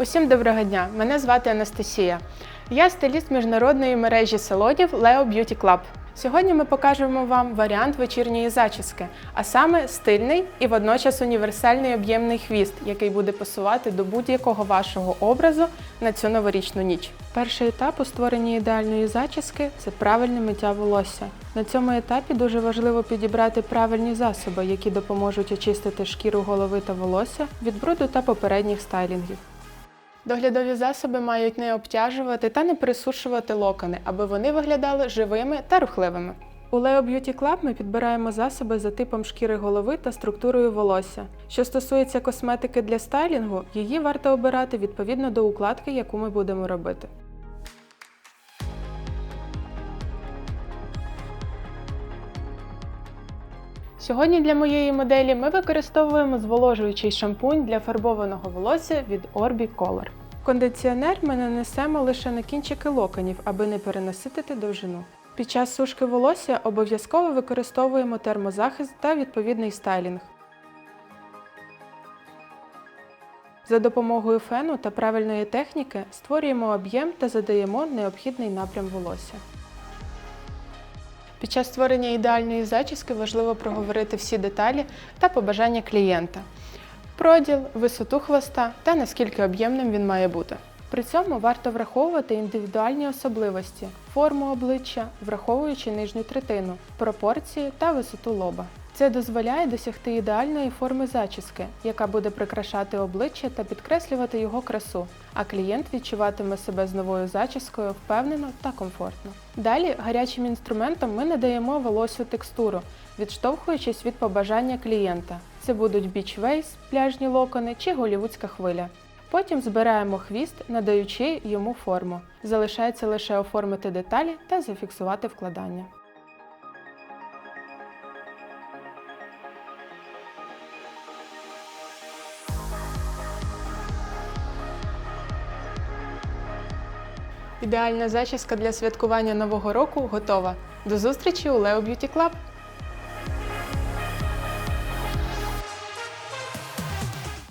Усім доброго дня! Мене звати Анастасія. Я стиліст міжнародної мережі салонів Leo Beauty Club. Сьогодні ми покажемо вам варіант вечірньої зачіски, а саме стильний і водночас універсальний об'ємний хвіст, який буде пасувати до будь-якого вашого образу на цю новорічну ніч. Перший етап у створенні ідеальної зачіски це правильне миття волосся. На цьому етапі дуже важливо підібрати правильні засоби, які допоможуть очистити шкіру голови та волосся від бруду та попередніх стайлінгів. Доглядові засоби мають не обтяжувати та не присушувати локони, аби вони виглядали живими та рухливими. У Leo Beauty Club ми підбираємо засоби за типом шкіри голови та структурою волосся. Що стосується косметики для стайлінгу, її варто обирати відповідно до укладки, яку ми будемо робити. Сьогодні для моєї моделі ми використовуємо зволожуючий шампунь для фарбованого волосся від Orbi Color. Кондиціонер ми нанесемо лише на кінчики локонів, аби не перенаситити довжину. Під час сушки волосся обов'язково використовуємо термозахист та відповідний стайлінг. За допомогою фену та правильної техніки створюємо об'єм та задаємо необхідний напрям волосся. Під час створення ідеальної зачіски важливо проговорити всі деталі та побажання клієнта. Проділ, висоту хвоста та наскільки об'ємним він має бути. При цьому варто враховувати індивідуальні особливості, форму обличчя, враховуючи нижню третину, пропорції та висоту лоба. Це дозволяє досягти ідеальної форми зачіски, яка буде прикрашати обличчя та підкреслювати його красу, а клієнт відчуватиме себе з новою зачіскою впевнено та комфортно. Далі гарячим інструментом ми надаємо волосю текстуру, відштовхуючись від побажання клієнта. Це будуть біч-вейс, пляжні локони чи голівудська хвиля. Потім збираємо хвіст, надаючи йому форму. Залишається лише оформити деталі та зафіксувати вкладання. Ідеальна зачіска для святкування нового року готова. До зустрічі у Leo Beauty Club!